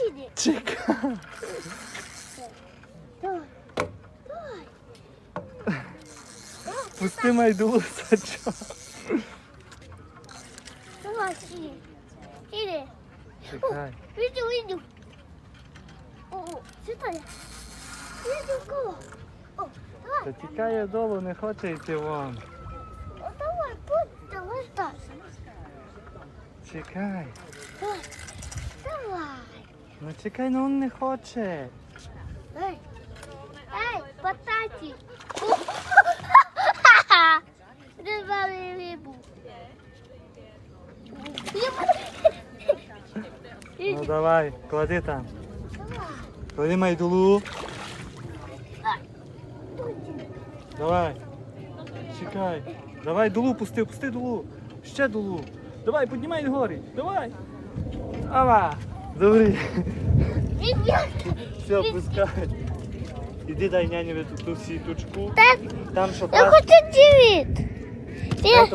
Іди. Чекай. Давай. Давай. Пусти майду сачок. Давай, іди. Іди. Чекай. Видю, видю. О, о, сюди. Видю кого. О, давай. Та тікає долу, не хоче йти вон. О, давай, будь, давай так. Чекай. Давай. Ну чекай, ну він не хоче. Ей. Ей, потаті. Давай рибу. Ну давай, клади там. Клади майдулу. Давай. Чекай. Давай дулу пусти, пусти дулу. Ще дулу. Давай, піднімай вгорі. Давай. Ава. Добрий. Все, пускай. Іди дай няню ту сіточку. Так, Там що я хочу дивіти. Я